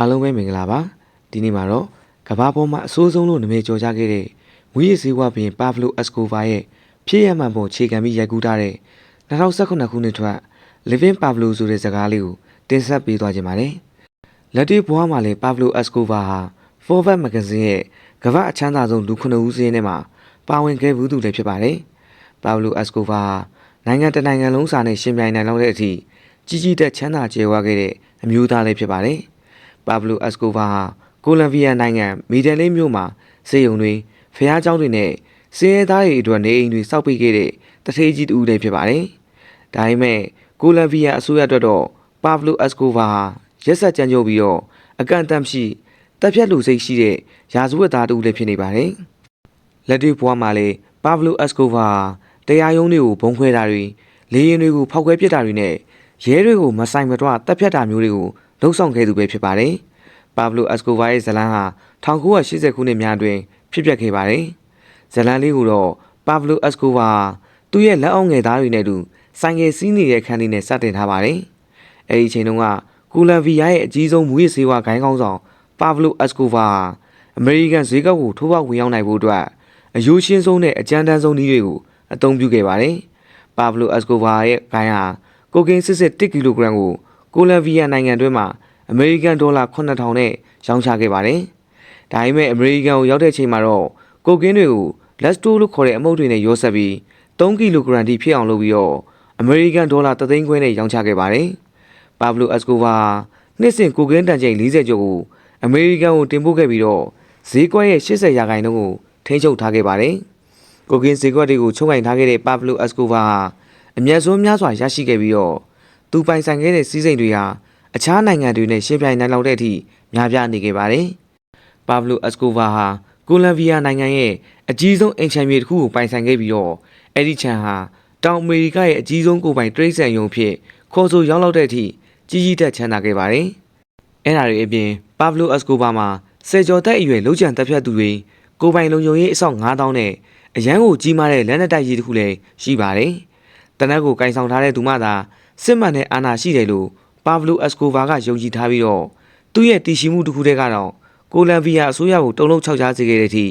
အားလုံးပဲမင်္ဂလာပါဒီနေ့မှာတော့ကဘာပေါ်မှာအဆိုးဆုံးလို့နာမည်ကျော်ကြခဲ့တဲ့မူရည်စည်းဝါဘင်ပါဗလိုအက်စကိုဗာရဲ့ဖြစ်ရမှန်ပုံခြေခံပြီးရိုက်ကူးထားတဲ့2019ခုနှစ်ထွက် Living Pablo ဆိုတဲ့ဇာတ်ကားလေးကိုတင်ဆက်ပေးသွားခြင်းပါတယ်လက်တွေ့ဘဝမှာလည်းပါဗလိုအက်စကိုဗာဟာ Forbes Magazine ရဲ့ကမ္ဘာအချမ်းသာဆုံးလူ9ဦးစင်းထဲမှာပါဝင်ခဲ့ဘူးသူလည်းဖြစ်ပါတယ်ပါဗလိုအက်စကိုဗာဟာနိုင်ငံတနိုင်ငံလုံးစာနဲ့ရှင်ပြိုင်နိုင်လောက်တဲ့အထိကြီးကြီးတက်ချမ်းသာကြွယ်ဝခဲ့တဲ့အမျိုးသားလည်းဖြစ်ပါတယ်။ ပါဘလိုအက်စကိုဗာဟာကိုလံဘီယာနိုင်ငံမီဒန်လေးမြို့မှာစေယုံတွေဖျားเจ้าတွေနဲ့စင်းရဲသားတွေအတွက်နေအိမ်တွေစောက်ပေးခဲ့တဲ့တထေးကြီးတူလည်းဖြစ်ပါတယ်။ဒါပေမဲ့ကိုလံဘီယာအစိုးရအတွက်တော့ပါဘလိုအက်စကိုဗာဟာရက်ဆက်ကြမ်းကြုတ်ပြီးတော့အကန့်အသတ်မရှိတပ်ဖြတ်လူစိတ်ရှိတဲ့ရာဇဝတ်သားတူလည်းဖြစ်နေပါတယ်။လက်တွေ့ဘဝမှာလည်းပါဘလိုအက်စကိုဗာဟာတရားရုံးတွေကိုဘုံခွဲတာတွေလေရင်တွေကိုဖောက်ခွဲပစ်တာတွေနဲ့ရဲတွေကိုမဆိုင်မတော့တပ်ဖြတ်တာမျိုးတွေကိုလှုံ့ဆော်ခဲ့သူပဲဖြစ်ပါတယ်။ ပါဘလိုအက်စကိုဗာရဲ့ဇလန်းဟာ1980ခုနှစ်များတွင်ဖြစ်ပျက်ခဲ့ပါတယ်။ဇလန်းလေးကိုတော့ပါဘလိုအက်စကိုဗာသူ့ရဲ့လက်အောက်ငယ်သားတွေနဲ့အတူဆိုင်ငယ်စီးနေတဲ့ခန်းလေးနဲ့စတင်ထားပါတယ်။အဲဒီအချိန်တုန်းကကိုလံဘီယာရဲ့အကြီးဆုံးမူရစ်ဆေးဝါးဂိုင်းကောင်းဆောင်ပါဘလိုအက်စကိုဗာအမေရိကန်ဈေးကွက်ကိုထိုးပေါက်ဝင်ရောက်နိုင်ဖို့အတွက်အယိုးရှင်းဆုံးနဲ့အကြမ်းတမ်းဆုံးနည်းတွေကိုအသုံးပြုခဲ့ပါတယ်။ပါဘလိုအက်စကိုဗာရဲ့ဂိုင်းဟာကိုကင်းစစ်စစ်1ကီလိုဂရမ်ကိုကိုလံဘီယာနိုင်ငံတွင်းမှာ အမေရိကန်ဒေါ်လာ9000နဲ့ရောင်းချခဲ့ပါတယ်။ဒါပေမဲ့အမေရိကန်ကိုရောက်တဲ့ချိန်မှာတော့ကိုကင်းတွေကိုလက်စတိုလို့ခေါ်တဲ့အမုတ်တွေနဲ့ရောဆက်ပြီး3ကီလိုဂရမ်ထိဖြစ်အောင်လုပ်ပြီးတော့အမေရိကန်ဒေါ်လာ3သိန်းခွဲနဲ့ရောင်းချခဲ့ပါတယ်။ပါဘလိုအက်စကိုဗာနှစ်စဉ်ကိုကင်းတန်ချိန်40ကျော်ကိုအမေရိကန်ကိုတင်ပို့ခဲ့ပြီးတော့ဈေးကွက်ရဲ့80ရာခိုင်နှုန်းကိုထိန်းချုပ်ထားခဲ့ပါတယ်။ကိုကင်းဈေးကွက်တွေကိုချုပ်ကင်ထားခဲ့တဲ့ပါဘလိုအက်စကိုဗာဟာအမျက်ဆုံးများစွာရရှိခဲ့ပြီးတော့သူပိုင်ဆိုင်ခဲ့တဲ့စီးစိမ်တွေဟာ အခြားနိုင်ငံတွေနဲ့ရှင်းပြိုင်နိုင်လောက်တဲ့အထိများပြားနေခဲ့ပါတယ်။ပါဘလိုအက်စကိုဗာဟာကိုလံဘီယာနိုင်ငံရဲ့အကြီးဆုံးအင်ချန်ပီယံတစ်ခုကိုပိုင်ဆိုင်ခဲ့ပြီးတော့အဲ့ဒီချန်ဟာတောင်အမေရိကရဲ့အကြီးဆုံးကိုယ်ပိုင်တရိတ်ဆန်ယုံဖြစ်ခေါ်ဆိုရောက်လောက်တဲ့အထိကြီးကြီးတက်ချမ်းသာခဲ့ပါတယ်။အဲ့ဒါတွေအပြင်ပါဘလိုအက်စကိုဗာမှာဆယ်ကျော်သက်အရွယ်လုံခြံတပ်ဖြတ်သူတွေကိုယ်ပိုင်လုံခြုံရေးအဆောက်9000နဲ့အရန်ကိုကြီးမားတဲ့လက်နက်တိုက်ကြီးတစ်ခုလည်းရှိပါတယ်။တနက်ကိုကင်ဆောင်ထားတဲ့သူမှသာစစ်မှန်တဲ့အာဏာရှိတယ်လို့ ပါဗလိုအက်စကိုဗာကယုံကြည်ထားပြီးတော့သူ့ရဲ့တည်ရှိမှုတစ်ခုတည်းကတော့ကိုလံဘီယာအစိုးရကိုတုံ့လုံခြောက်ချစေခဲ့တဲ့အထိ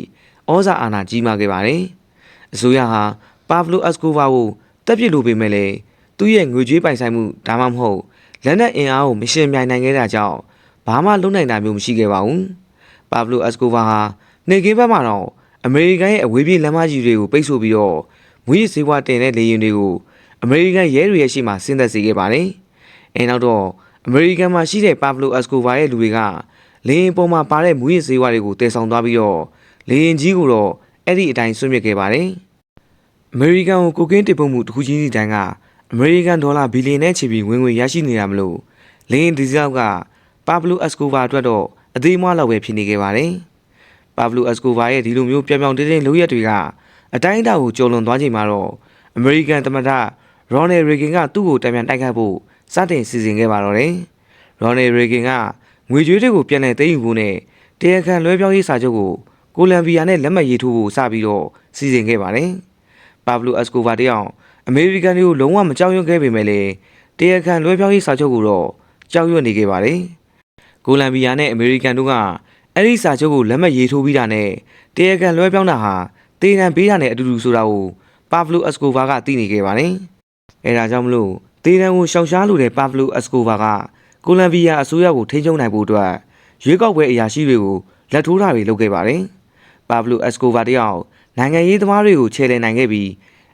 ဩဇာအာဏာကြီးမားခဲ့ပါတယ်။အစိုးရဟာပါဗလိုအက်စကိုဗာကိုတပ်ပစ်လိုပေမဲ့လည်းသူ့ရဲ့ငွေကြေးပိုင်ဆိုင်မှုဒါမှမဟုတ်လက်နက်အင်အားကိုမရှင်ပြိုင်နိုင်ခဲ့တာကြောင့်ဘာမှလုပ်နိုင်တာမျိုးမရှိခဲ့ပါဘူး။ပါဗလိုအက်စကိုဗာဟာနေကင်းဘက်မှာတော့အမေရိကန်ရဲ့အဝေးပြေးလမ်းမကြီးတွေကိုပိတ်ဆို့ပြီးတော့မွေးရစေးဝါတင်တဲ့လေယာဉ်တွေကိုအမေရိကန်ရဲတွေရဲ့ရှေ့မှာဆင်းသက်စေခဲ့ပါတယ်။ အဲနောက်တော့အမေရိကန်မှာရှိတဲ့ပါဗလိုအက်စကိုဗာရဲ့လူတွေကလေယာဉ်ပေါ်မှာပါတဲ့မူရစ်စေးဝါတွေကိုတည်ဆောင်သွားပြီးတော့လေယာဉ်ကြီးကိုတော့အဲ့ဒီအတိုင်းဆွံ့မြစ်ခဲ့ပါတယ်။အမေရိကန်ကိုကိုကင်းတင်ပို့မှုတစ်ခုချင်းစီတိုင်းကအမေရိကန်ဒေါ်လာဘီလီယံနဲ့ချီပြီးဝင်ငွေရရှိနေတာမလို့လေယာဉ်ဒီဇယ်ကပါဗလိုအက်စကိုဗာအတွက်တော့အသေးမွားလောက်ပဲဖြစ်နေခဲ့ပါတယ်။ပါဗလိုအက်စကိုဗာရဲ့ဒီလိုမျိုးပြောင်ပြောင်တင်းတင်းလုပ်ရက်တွေကအတိုင်းအတာကိုကျော်လွန်သွားချိန်မှာတော့အမေရိကန်သမ္မတရော်နယ်ရေဂင်ကသူ့ကိုတံပြန်တိုက်ခတ်ဖို့ စတင်စီစဉ်ခဲ့ပါတော့တယ်။ရော်နယ်ရေဂင်ကငွေကြွေးတွေကိုပြန်လည်သိမ်းယူဖို့နဲ့တရားခံလွှဲပြောင်းရေးစာချုပ်ကိုကိုလံဘီယာနဲ့လက်မှတ်ရေးထိုးဖို့စပြီးတော့စီစဉ်ခဲ့ပါတယ်။ပါဗလိုအက်စကိုဗာတယောက်အမေရိကန်တွေကိုလုံးဝမကြောက်ရွံ့ခဲ့ပေမဲ့လည်းတရားခံလွှဲပြောင်းရေးစာချုပ်ကိုတော့ကြောက်ရွံ့နေခဲ့ပါတယ်။ကိုလံဘီယာနဲ့အမေရိကန်တို့ကအဲ့ဒီစာချုပ်ကိုလက်မှတ်ရေးထိုးပြီးတာနဲ့တရားခံလွှဲပြောင်းတာဟာတေတံပေးတာနဲ့အတူတူဆိုတာကိုပါဗလိုအက်စကိုဗာကသိနေခဲ့ပါတယ်။အဲဒါကြောင့်မလို့ တေတံကိုရှောင်ရှားလိုတဲ့ပါဗလိုအက်စကိုဗာကကိုလံဘီယာအစိုးရကိုထိန်းချုပ်နိုင်ဖို့အတွက်ရွေးကောက်ပွဲအရာရှိတွေကိုလက်ထိုးတာတွေလုပ်ခဲ့ပါတယ်။ပါဗလိုအက်စကိုဗာတယောက်နိုင်ငံရေးသမားတွေကိုခြေလှယ်နိုင်ခဲ့ပြီး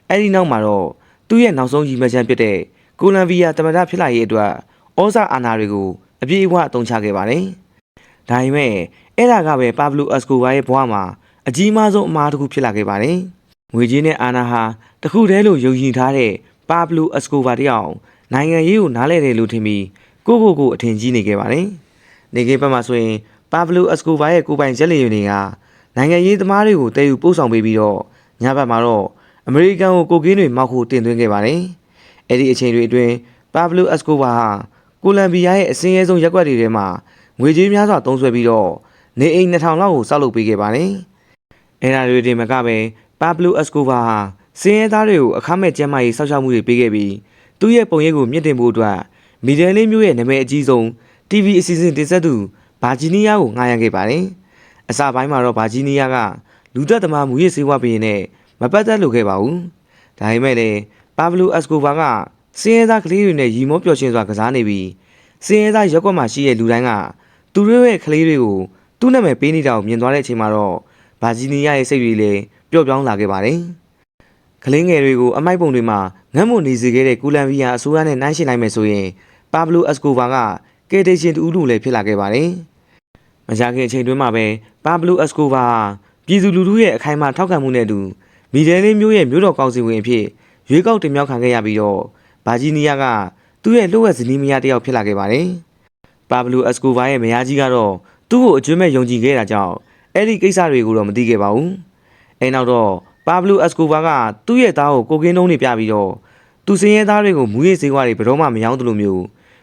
အဲ့ဒီနောက်မှာတော့သူ့ရဲ့နောက်ဆုံးရည်မှန်းချက်ဖြစ်တဲ့ကိုလံဘီယာတမန်တော်ဖြစ်လာရေးအတွက်ဩဇာအာဏာတွေကိုအပြည့်အဝအသုံးချခဲ့ပါတယ်။ဒါပေမဲ့အဲ့ဒါကပဲပါဗလိုအက်စကိုဗာရဲ့ဘဝမှာအကြီးမားဆုံးအမှားတစ်ခုဖြစ်လာခဲ့ပါတယ်။ငွေကြေးနဲ့အာဏာဟာတခုတည်းလို့ယုံကြည်ထားတဲ့ ပါဘလိုအက်စကိုဗာတယောက်နိုင်ငံရေးကိုနားလဲတယ်လို့ထင်ပြီးကိုကိုကိုအထင်ကြီးနေခဲ့ပါတယ်။နေကိဘက်မှာဆိုရင်ပါဘလိုအက်စကိုဗာရဲ့ကိုပိုင်ရက်လီယွန်တွေကနိုင်ငံရေးသမားတွေကိုတည်ယူပို့ဆောင်ပေးပြီးတော့ညဘက်မှာတော့အမေရိကန်ကိုကိုကင်းတွေမောက်ဖို့တင်သွင်းခဲ့ပါတယ်။အဲ့ဒီအချိန်တွေအတွင်းပါဘလိုအက်စကိုဗာဟာကိုလံဘီယာရဲ့အစင်းရဲဆုံးရက်ွက်တွေထဲမှာငွေကြေးများစွာသုံးစွဲပြီးတော့နေအိမ်2000လောက်ကိုစောက်လုပ်ပေးခဲ့ပါတယ်။အဲ့ဒါတွေတင်မကပဲပါဘလိုအက်စကိုဗာဟာ စင်းရဲသားတွေကိုအခမဲ့ကျန်းမာရေးစောင့်ရှောက်မှုတွေပေးခဲ့ပြီးသူ့ရဲ့ပုံရိပ်ကိုမြင့်တင်ဖို့အတွက်မီဒီယာလေးမျိုးရဲ့နာမည်အကြီးဆုံး TV အစီအစဉ်တင်ဆက်သူဘာဂျီးနီးယားကိုငှားရမ်းခဲ့ပါတယ်။အစပိုင်းမှာတော့ဘာဂျီးနီးယားကလူသက်သမားမူရစ်စေဝါဘီရင်နဲ့မပတ်သက်လို့ခဲ့ပါဘူး။ဒါပေမဲ့လည်းပါဘလိုအက်စကိုဗာကစင်းရဲသားကလေးတွေနဲ့ရီမောပျော်ရွှင်စွာကစားနေပြီးစင်းရဲသားရက်ကွက်မှာရှိတဲ့လူတိုင်းကသူတို့ရဲ့ကလေးတွေကိုသူ့နာမည်ပေးနေတာကိုမြင်သွားတဲ့အချိန်မှာတော့ဘာဂျီးနီးယားရဲ့စိတ်တွေလည်းပျော့ပြောင်းလာခဲ့ပါတယ်။ ကလေးငယ်တွေကိုအမိုက်ပုံတွေမှာငတ်မွနေစေခဲ့တဲ့ကိုလံဘီယာအစိုးရနဲ့နှိုင်းယှဉ်နိုင်မယ်ဆိုရင်ပါဘလိုအက်စကိုဗာကကယ်တေရှင်တူလူလည်းဖြစ်လာခဲ့ပါတယ်။မကြာခင်အချိန်တွင်းမှာပဲပါဘလိုအက်စကိုဗာဟာပြည်သူလူထုရဲ့အခိုင်အမာထောက်ခံမှုနဲ့အတူမီဒဲလေးမျိုးရဲ့မျိုးတော်ကောင်စီဝင်အဖြစ်ရွေးကောက်တင်မြှောက်ခံခဲ့ရပြီးတော့ဘာဂျီနီယာကသူ့ရဲ့လှုပ်ဝက်ဇနီးမယားတစ်ယောက်ဖြစ်လာခဲ့ပါတယ်။ပါဘလိုအက်စကိုဗာရဲ့မယားကြီးကတော့သူ့ကိုအကျွမ်းမဲ့ယုံကြည်ခဲ့တာကြောင့်အဲ့ဒီကိစ္စတွေကိုတော့မသိခဲ့ပါဘူး။အဲနောက်တော့ ပါဘလိုအက်စကိုဗာကသူ့ရဲ့သားကိုကိုကင်းတုံးနေပြပြီးတော့သူစင်းရဲသားတွေကိုမူရည်စေခွားတွေဘယ်တော့မှမယောင်းသလိုမျိုး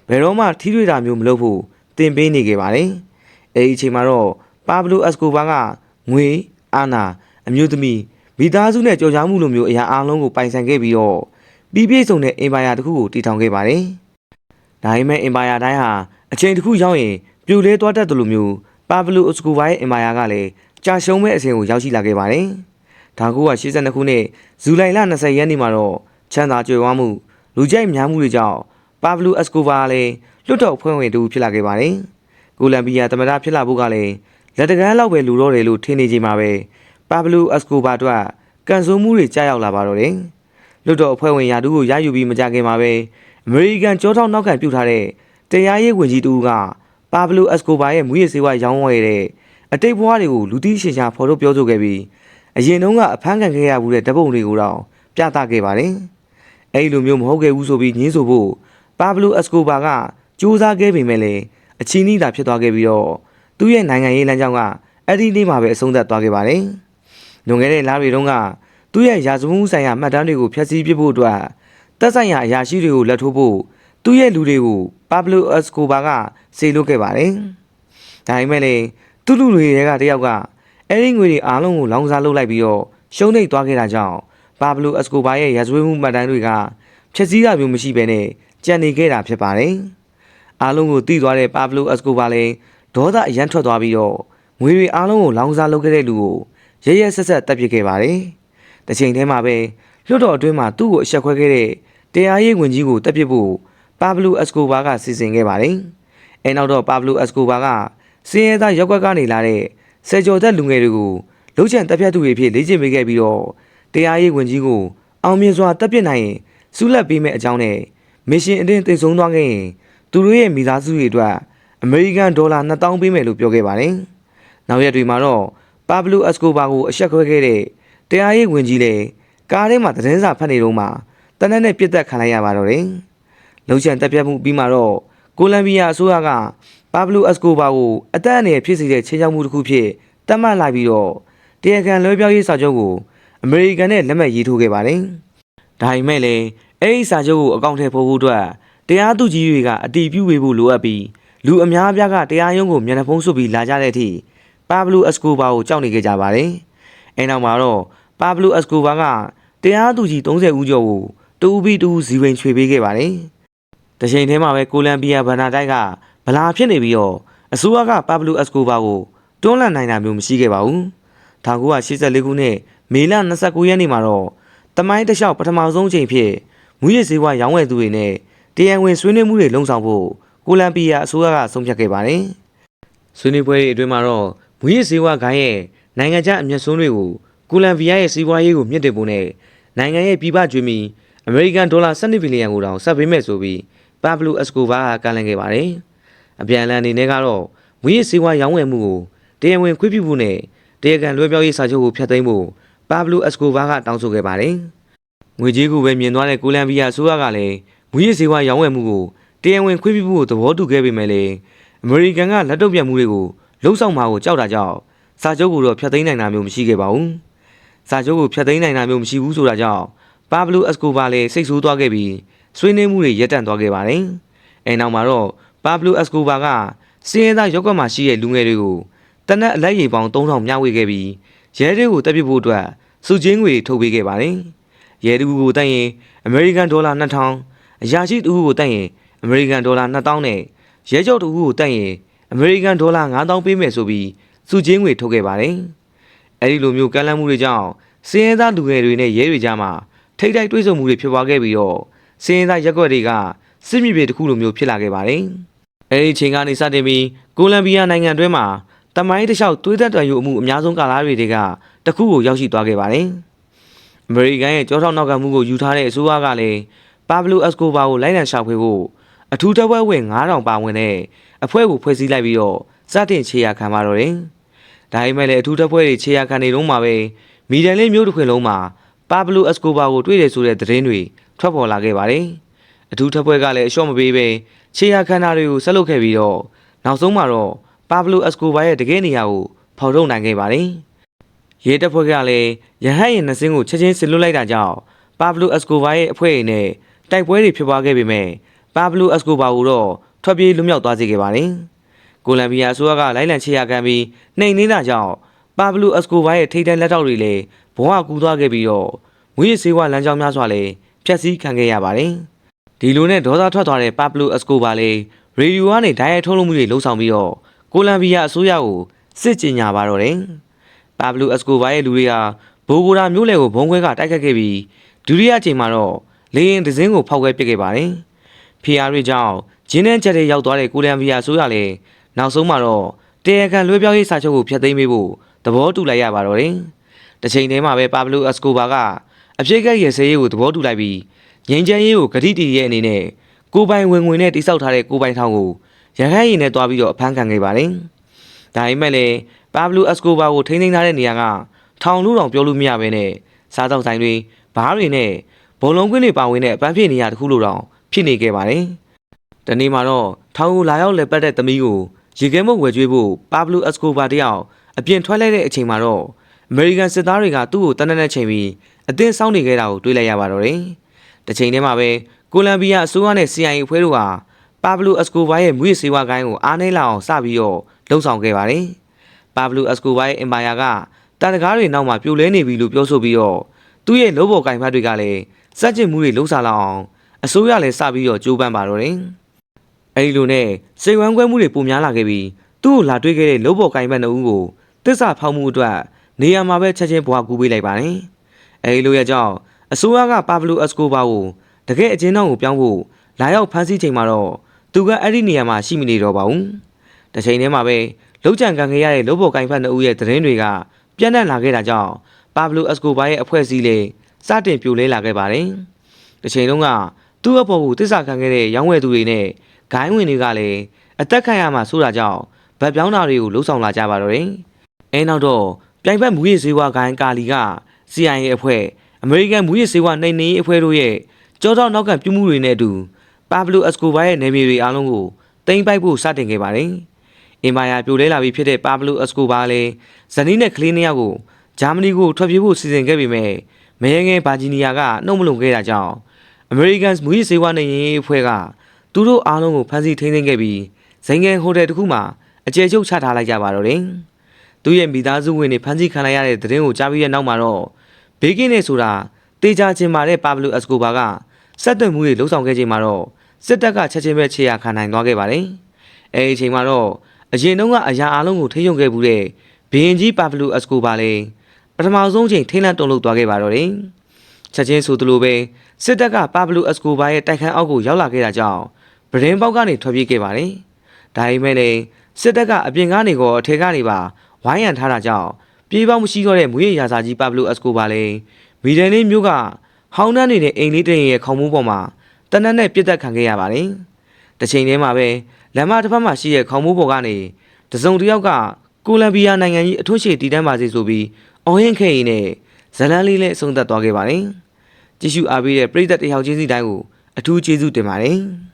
ဘယ်တော့မှထီးထွေတာမျိုးမလုပ်ဖို့တင်ပေးနေခဲ့ပါတယ်။အဲဒီအချိန်မှာတော့ပါဘလိုအက်စကိုဗာကငွေအာနာအမျိုးသမီးမိသားစုနဲ့ကြော်ကြားမှုလိုမျိုးအရာအလုံးကိုပိုင်ဆိုင်ခဲ့ပြီးတော့ပြီးပြည့်စုံတဲ့အင်ပါယာတစ်ခုကိုတည်ထောင်ခဲ့ပါတယ်။ဒါပေမဲ့အင်ပါယာတိုင်းဟာအချိန်တစ်ခုရောက်ရင်ပြိုလဲသွားတတ်တယ်လို့မျိုးပါဘလိုအက်စကိုဗာရဲ့အင်ပါယာကလည်းကြာရှုံးမဲ့အဆင့်ကိုရောက်ရှိလာခဲ့ပါတယ်။ ဒါကူက82ခုနှစ်ဇူလိုင်လ20ရက်နေ့မှာတော့ချမ်းသာကြွယ်ဝမှုလူကြိုက်များမှုတွေကြောင့်ပါဘလိုအက်စကိုဗာလည်းလွတ်တော်ဖွဲ့ဝင်တူဖြစ်လာခဲ့ပါတယ်။ကိုလံဘီယာတမန်တော်ဖြစ်လာဖို့ကလည်းလက်တကန်းလောက်ပဲလူတော့တယ်လို့ထင်နေချိန်မှာပဲပါဘလိုအက်စကိုဗာတို့ကကန်ဆိုးမှုတွေကြားရောက်လာပါတော့တယ်။လွတ်တော်အဖွဲ့ဝင်ယာတူကိုရယူပြီးမကြခင်မှာပဲအမေရိကန်ကြောထောက်နောက်ခံပြုထားတဲ့တရားရေးဝန်ကြီးတူကပါဘလိုအက်စကိုဗာရဲ့မူရစ်စေဝါရောင်းဝယ်တဲ့အတိတ်ဘဝတွေကိုလူသိရှင်ရှာဖော်ထုတ်ပြောဆိုခဲ့ပြီး အရင်တုန်းကအဖမ်းခံခဲ့ရမှုတဲ့ဓာတ်ပုံတွေကိုတော့ပြသခဲ့ပါတယ်။အဲဒီလိုမျိုးမဟုတ်ခဲ့ဘူးဆိုပြီးညင်းဆိုဖို့ပါဘလိုအက်စကိုဗာကစူးစမ်းခဲ့ပေမဲ့လည်းအချီးနှီးတာဖြစ်သွားခဲ့ပြီးတော့သူ့ရဲ့နိုင်ငံရေးလမ်းကြောင်းကအဲ့ဒီနေ့မှာပဲအဆုံးသတ်သွားခဲ့ပါတယ်။လွန်ခဲ့တဲ့လတွေတုန်းကသူ့ရဲ့ရာဇဝတ်မှုဆိုင်ရာမှတ်တမ်းတွေကိုဖျက်ဆီးပစ်ဖို့အတွက်တပ်ဆိုင်ရာအရာရှိတွေကိုလက်ထိုးဖို့သူ့ရဲ့လူတွေကိုပါဘလိုအက်စကိုဗာကစေလွှတ်ခဲ့ပါတယ်။ဒါပေမဲ့လည်းသူ့လူတွေရဲ့ကတယောက်က အဲ့ဒီငွေတွေအားလုံးကိုလောင်စာလုပ်လိုက်ပြီးတော့ရှုံးနိမ့်သွားခဲ့တာကြောင့်ပါဘလိုအက်စကိုဗာရဲ့ရာဇဝတ်မှုမှတ်တမ်းတွေကဖျက်ဆီးတာမျိုးမရှိဘဲနဲ့ကြံနေခဲ့တာဖြစ်ပါတယ်။အားလုံးကိုတီးသွားတဲ့ပါဘလိုအက်စကိုဗာလည်းဒေါသအရန်ထွက်သွားပြီးတော့ငွေတွေအားလုံးကိုလောင်စာလုပ်ခဲ့တဲ့လူကိုရရဆက်ဆက်တပ်ပစ်ခဲ့ပါတယ်။တစ်ချိန်တည်းမှာပဲလွတ်တော်အတွင်းမှာသူ့ကိုအဆက်ခွဲခဲ့တဲ့တရားရေးဝင်ကြီးကိုတပ်ပစ်ဖို့ပါဘလိုအက်စကိုဗာကစီစဉ်ခဲ့ပါတယ်။အဲနောက်တော့ပါဘလိုအက်စကိုဗာကစင်းရဲသားရက်ွက်ကနေလာတဲ့ ဆယ်ကျော်သက်လူငယ်တွေကိုလှုပ်ချန်တပ်ဖြတ်သူတွေဖြစ်လေ့ကျင့်ပေးခဲ့ပြီးတော့တရားရေးဝန်ကြီးကိုအောင်မြင်စွာတပ်ပစ်နိုင်ရင်စူးလက်ပေးမဲ့အကြောင်းနဲ့မစ်ရှင်အတင်းတင်ဆုံးသွားခဲ့ရင်သူတို့ရဲ့မိသားစုတွေအတွက်အမေရိကန်ဒေါ်လာ2000ပေးမယ်လို့ပြောခဲ့ပါတယ်။နောက်ရက်တွေမှာတော့ပါဘလိုအက်စကိုဗာကိုအဆက်ခွဲခဲ့တဲ့တရားရေးဝန်ကြီးလည်းကားထဲမှာသတင်းစာဖတ်နေတော့မှတနက်နဲ့ပြစ်တက်ခံလိုက်ရပါတော့တယ်။လှုပ်ချန်တပ်ဖြတ်မှုပြီးမှတော့ကိုလံဘီယာအစိုးရက ပါဘလိုအက်စကိုဗာကိုအသက်အန္တရာယ်ဖြစ်စေတဲ့ချိန်ချောက်မှုတစ်ခုဖြစ်တတ်မှတ်လိုက်ပြီးတော့တရားခံလွှဲပြောင်းရေးစာချုပ်ကိုအမေရိကန်နဲ့လက်မှတ်ရေးထိုးခဲ့ပါတယ်။ဒါပေမဲ့လည်းအဲ့ဒီစာချုပ်ကိုအကောင့်ထဲပို့ဖို့အတွက်တရားသူကြီးတွေကအတီးပြုပေးဖို့လိုအပ်ပြီးလူအများအပြားကတရားရုံးကိုမျက်နှာဖုံးဆွပြီးလာကြတဲ့အထိပါဘလိုအက်စကိုဗာကိုကြောက်နေခဲ့ကြပါတယ်။အဲနောက်မှာတော့ပါဘလိုအက်စကိုဗာကတရားသူကြီး30ဦးကျော်ကိုတူပြီးတူဇီဝင်ချွေပေးခဲ့ပါတယ်။တစ်ချိန်တည်းမှာပဲကိုလံဘီယာဗန်နာတိုက်က ဗလာဖြစ်နေပြီးတော့အစိုးရကပါဘလိုအက်စကိုဗာကိုတွန်းလှန်နိုင်တာမျိုးမရှိခဲ့ပါဘူး။1984ခုနှစ်မေလ29ရက်နေ့မှာတော့တမိုင်းတစ်လျှောက်ပထမဆုံးချိန်ဖြစ်မူရစ်စေဝါရောင်းဝယ်သူတွေနဲ့တရားဝင်ဆွေးနွေးမှုတွေလုံဆောင်ဖို့ကိုလံဘီယာအစိုးရကဆုံးဖြတ်ခဲ့ပါတယ်။ဆွေးနွေးပွဲတွေအတွင်းမှာတော့မူရစ်စေဝါဂိုင်းရဲ့နိုင်ငံခြားအမျက်ဆုံးတွေကိုကိုလံဘီယာရဲ့စီးပွားရေးကိုမြင့်တင်ဖို့နဲ့နိုင်ငံရဲ့ပြည်ပကျွေးမီအမေရိကန်ဒေါ်လာ12ဘီလီယံကိုတောင်ဆက်ပေးမယ်ဆိုပြီးပါဘလိုအက်စကိုဗာကကန့်လန့်ခဲ့ပါတယ်။ အပြန်အလှန်အနေနဲ့ကတော့မူရစ်စေဝါရောင်းဝယ်မှုကိုတရားဝင်ခွင့်ပြုဖို့နဲ့တရားခံလွှဲပြောင်းရေးစာချုပ်ကိုဖျက်သိမ်းဖို့ပါဘလိုအက်စကိုဗာကတောင်းဆိုခဲ့ပါတယ်။ငွေကြေးကိုပဲမြင်သွားတဲ့ကိုလံဘီယာအစိုးရကလည်းမူရစ်စေဝါရောင်းဝယ်မှုကိုတရားဝင်ခွင့်ပြုဖို့သဘောတူခဲ့ပေမဲ့လည်းအမေရိကန်ကလက်တော့ပြတ်မှုတွေကိုလှုံ့ဆော်မှာကိုကြောက်တာကြောင့်စာချုပ်ကိုတော့ဖျက်သိမ်းနိုင်တာမျိုးမရှိခဲ့ပါဘူး။စာချုပ်ကိုဖျက်သိမ်းနိုင်တာမျိုးမရှိဘူးဆိုတာကြောင့်ပါဘလိုအက်စကိုဗာလည်းစိတ်ဆိုးသွားခဲ့ပြီးဆွေးနွေးမှုတွေရပ်တန့်သွားခဲ့ပါတယ်။အဲနောက်မှာတော့ ပါဘလိုအက်စကိုဗာကစီးရဲသားရောက်ကွက်မှာရှိတဲ့လူငယ်တွေကိုတနက်အလိုက်ရေပေါင်း3000မျှဝေခဲ့ပြီးရဲတွေကိုတပ်ပစ်ဖို့အတွက်စုချင်းငွေထုတ်ပေးခဲ့ပါတယ်။ရဲတူကိုတိုက်ရင်အမေရိကန်ဒေါ်လာ2000အရာရှိတူကိုတိုက်ရင်အမေရိကန်ဒေါ်လာ2000နဲ့ရဲကြောက်တူကိုတိုက်ရင်အအမေရိကန်ဒေါ်လာ9000ပေးမယ်ဆိုပြီးစုချင်းငွေထုတ်ခဲ့ပါတယ်။အဲဒီလိုမျိုးကမ်းလှမ်းမှုတွေကြောင့်စည်ရင်သားလူငယ်တွေနဲ့ရဲတွေကြားမှာထိတ်တိုက်တွေ့ဆုံမှုတွေဖြစ်ပွားခဲ့ပြီးတော့စည်ရင်သားရက်ွက်တွေကစစ်မြေပြင်တစ်ခုလိုမျိုးဖြစ်လာခဲ့ပါတယ်။ အဲဒီအချိန်ကနေစတင်ပြီးကိုလံဘီယာနိုင်ငံတွင်းမှာတမိုင်းတစ်လျှောက်သွေးသက်တံယူအမှုအများဆုံးကာလတွေတွေကတစ်ခုကိုရောက်ရှိသွားခဲ့ပါတယ်။အမေရိကန်ရဲ့ကြောထောက်နောက်ကမှုကိုယူထားတဲ့အစိုးရကလည်းပါဘလိုအက်စကိုဘာကိုလိုက်လံရှာဖွေဖို့အထူးတပ်ဖွဲ့ဝင်9000ပါဝင်တဲ့အဖွဲ့ကိုဖွဲ့စည်းလိုက်ပြီးတော့စတင်ခြေရာခံပါတော့တယ်။ဒါပေမဲ့လည်းအထူးတပ်ဖွဲ့တွေခြေရာခံနေတော့မှပဲမီဒန်လေးမျိုးတစ်ခွင်လုံးမှာပါဘလိုအက်စကိုဘာကိုတွေ့တယ်ဆိုတဲ့သတင်းတွေထွက်ပေါ်လာခဲ့ပါတယ်။အထူးတပ်ဖွဲ့ကလည်းအလျှော့မပေးပဲ ခြေရာခံတာတွေကိုဆက်လုပ်ခဲ့ပြီးတော့နောက်ဆုံးမှာတော့ပါဘလိုအက်စကိုဘာရဲ့တကယ်နေရာကိုဖော်ထုတ်နိုင်ခဲ့ပါတယ်။ရဲတပ်ဖွဲ့ကလည်းရဟတ်ရင်နှစင်းကိုချက်ချင်းဆစ်လွတ်လိုက်တာကြောင့်ပါဘလိုအက်စကိုဘာရဲ့အဖွဲ့အနဲ့တိုက်ပွဲတွေဖြစ်ပွားခဲ့ပေမဲ့ပါဘလိုအက်စကိုဘာကိုတော့ထွက်ပြေးလွတ်မြောက်သွားစေခဲ့ပါတယ်။ကိုလံဘီယာအစိုးရကလိုက်လံချေရခံပြီးနှိမ်နှင်းတာကြောင့်ပါဘလိုအက်စကိုဘာရဲ့ထိပ်တန်းလက်ထောက်တွေလည်းဘဝကူသွားခဲ့ပြီးတော့ငွေစေးဝါလမ်းကြောင်းများစွာလည်းဖျက်ဆီးခံခဲ့ရပါတယ်။ ဒီလိုနဲ့ဒေါသထွက်သွားတဲ့ပါဘလိုအက်စကိုဘာလည်းရေဒီယိုကနေဓာတ်ရိုက်ထုတ်လွှင့်မှုတွေလှုပ်ဆောင်ပြီးတော့ကိုလံဘီယာအစိုးရကိုစစ်ကြေညာပါတော့တယ်။ပါဘလိုအက်စကိုဘာရဲ့လူတွေဟာဘိုဂိုရာမြို့လယ်ကိုဘုံခွဲကတိုက်ခတ်ခဲ့ပြီးဒုတိယအချိန်မှာတော့လေရင်ဒဇင်းကိုဖောက်ခွဲပစ်ခဲ့ပါတယ်။ဖီယာရီကြောင့်ဂျင်းနှန်းချက်တွေရောက်သွားတဲ့ကိုလံဘီယာဆိုရလေနောက်ဆုံးမှာတော့တရားခံလွှဲပြောင်းရေးစာချုပ်ကိုဖျက်သိမ်းပေးဖို့သဘောတူလိုက်ရပါတော့တယ်။တစ်ချိန်တည်းမှာပဲပါဘလိုအက်စကိုဘာကအဖြစ်ကဲ့ရဲ့ဆေးရေးကိုသဘောတူလိုက်ပြီး ငိန်ချမ်းရေးကိုဂတိတည်ရဲ့အနေနဲ့ကိုပိုင်ဝင်ဝင်နဲ့တိစောက်ထားတဲ့ကိုပိုင်ထောင်ကိုရဟန်းရည်နဲ့တွားပြီးတော့အဖမ်းခံခဲ့ပါတယ်။ဒါပေမဲ့လည်းပါဘလိုအက်စကိုဘာကိုထိန်းသိမ်းထားတဲ့နေရာကထောင်လူတောင်ပြောလို့မရဘဲနဲ့စားတောက်ဆိုင်တွေဘားတွေနဲ့ဘုံလုံးကွင်းတွေပါဝင်တဲ့အပန်းဖြေနေရာတစ်ခုလိုတောင်ဖြစ်နေခဲ့ပါတယ်။ဒီနေ့မှာတော့ထောင်ကိုလာရောက်လက်ပတ်တဲ့သမီးကိုရေခဲမုတ်ဝယ်ကျွေးဖို့ပါဘလိုအက်စကိုဘာတယောက်အပြင်ထွက်လိုက်တဲ့အချိန်မှာတော့အမေရိကန်စစ်သားတွေကသူ့ကိုတနက်နဲ့ချိန်ပြီးအသင်းစောင့်နေခဲ့တာကိုတွေ့လိုက်ရပါတော့တယ်။ တစ်ချိန်တည်းမှာပဲကိုလံဘီယာအစိုးရနဲ့ CIA အဖွဲ့တို့ဟာပါဘလိုအက်စကိုဘာရဲ့မွေးစေဝါကိုင်းကိုအားနှဲလာအောင်စပြီးတော့လှုံ့ဆော်ခဲ့ပါတယ်။ပါဘလိုအက်စကိုဘာရဲ့အင်ပါယာကတာတကားတွေနောက်မှာပြိုလဲနေပြီလို့ပြောဆိုပြီးတော့သူ့ရဲ့လောဘော်ကင်ဖတ်တွေကလည်းစက်ကျင်မှုတွေလှုပ်ဆောင်လာအောင်အစိုးရလည်းစပြီးတော့ကြိုးပမ်းပါတော့တယ်။အဲဒီလိုနဲ့စိတ်ဝမ်းကွဲမှုတွေပိုများလာခဲ့ပြီးသူ့ကိုလာတွေ့ခဲ့တဲ့လောဘော်ကင်ဖတ်နှစ်ဦးကိုတစ္ဆာဖောက်မှုအတွက်နေရာမှာပဲချက်ချင်းဘွားကူပေးလိုက်ပါတယ်။အဲဒီလိုရဲ့ကြောင့် အစိုးရကပါဘလိုအက်စကိုဘာကိုတကယ်အချင်းတော်ကိုပြောင်းဖို့လာရောက်ဖမ်းဆီးချိန်မှာတော့သူကအဲ့ဒီနေရာမှာရှိမနေတော့ပါဘူး။တစ်ချိန်တည်းမှာပဲလောက်ကြံခံခဲ့ရတဲ့လောဘော်ကင်ဖတ်နှစ်ဦးရဲ့သတင်းတွေကပြန့်နှံ့လာခဲ့တာကြောင့်ပါဘလိုအက်စကိုဘာရဲ့အဖွဲ့အစည်းလေးစတင်ပြိုလဲလာခဲ့ပါတယ်။တစ်ချိန်လုံးကသူ့အပေါ်ကိုတစ္ဆာခံခဲ့တဲ့ရောင်းဝယ်သူတွေနဲ့ဂိုင်းဝင်တွေကလည်းအသက်ခံရမှာဆိုတာကြောင့်ဗတ်ပြောင်းတာတွေကိုလှုံ့ဆော်လာကြပါတော့တယ်။အဲနောက်တော့ပြိုင်ဘက်မူရေးစေဝါဂိုင်းကာလီက CIA အဖွဲ့ အမေရိကန်မူရေးစေဝါနှိမ်နင်းရေးအဖွဲ့တို့ရဲ့ကြောတော့နောက်ခံပြုမှုတွေနဲ့အတူပါဘလိုအက်စကိုဘာရဲ့နေမြေတွေအားလုံးကိုတင်ပိုက်ဖို့စတင်ခဲ့ပါတယ်။အင်ပါယာပြိုလဲလာပြီးဖြစ်တဲ့ပါဘလိုအက်စကိုဘာလည်းဇနီးနဲ့ကလေးနှစ်ယောက်ကိုဂျာမနီကိုထွက်ပြေးဖို့စီစဉ်ခဲ့ပေမဲ့မယငယ်ဘာဂျီနီယာကနှုတ်မလုံခဲ့တာကြောင့်အမေရိကန်မူရေးစေဝါနေရေးအဖွဲ့ကသူတို့အားလုံးကိုဖမ်းဆီးထိန်းသိမ်းခဲ့ပြီးဇိုင်းငယ်ဟိုတယ်တစ်ခုမှာအကျယ်ချုပ်ချထားလိုက်ကြပါတော့တယ်။သူ့ရဲ့မိသားစုဝင်တွေဖမ်းဆီးခံလိုက်ရတဲ့သတင်းကိုကြားပြီးတဲ့နောက်မှာတော့ ဘေးကင်းနေဆိုတာတေချာချင်မာတဲ့ပါဘလိုအက်စကိုဘာကစက်သွင်းမှုတွေလှုံ့ဆော်ခဲ့ချိန်မှာတော့စစ်တပ်ကချက်ချင်းပဲခြေရာခံနိုင်သွားခဲ့ပါတယ်။အဲဒီအချိန်မှာတော့အရင်တုန်းကအရာအလုံးကိုထိန်းချုပ်ခဲ့မှုတဲ့ဘီရင်ကြီးပါဘလိုအက်စကိုဘာလည်းပထမဆုံးချိန်ထိန်းလန့်တုံ့လုပ်သွားခဲ့ပါတော့တယ်။ချက်ချင်းဆိုသလိုပဲစစ်တပ်ကပါဘလိုအက်စကိုဘာရဲ့တိုက်ခန်းအောက်ကိုရောက်လာခဲ့တာကြောင့်ဗရင်ပေါက်ကနေထွက်ပြေးခဲ့ပါတယ်။ဒါပေမဲ့လည်းစစ်တပ်ကအပြင်ကနေကောအထက်ကနေပါဝိုင်းရံထားတာကြောင့် ပြေးပေါက်မရှိတော့တဲ့မွေးရရာစာကြီးပါဘလိုအက်စကိုဘာလည်းမီဒန်လေးမျိုးကဟောင်းနှန်းနေတဲ့အိမ်လေးတရင်ရဲ့ခေါင်းမိုးပေါ်မှာတနက်နဲ့ပြစ်တက်ခံခဲ့ရပါတယ်။တစ်ချိန်တည်းမှာပဲလမ်းမတစ်ဖက်မှာရှိတဲ့ခေါင်းမိုးပေါ်ကနေတစုံတစ်ယောက်ကကိုလံဘီယာနိုင်ငံကြီးအထွတ်ရှည်တည်တမ်းပါစေဆိုပြီးအော်ဟင်းခဲ့ရင်းနဲ့ဇလန်းလေးနဲ့အဆုံးသတ်သွားခဲ့ပါတယ်။ကြည့်ရှုအားပေးတဲ့ပရိသတ်တယောက်ချင်းစီတိုင်းကိုအထူးကျေးဇူးတင်ပါတယ်။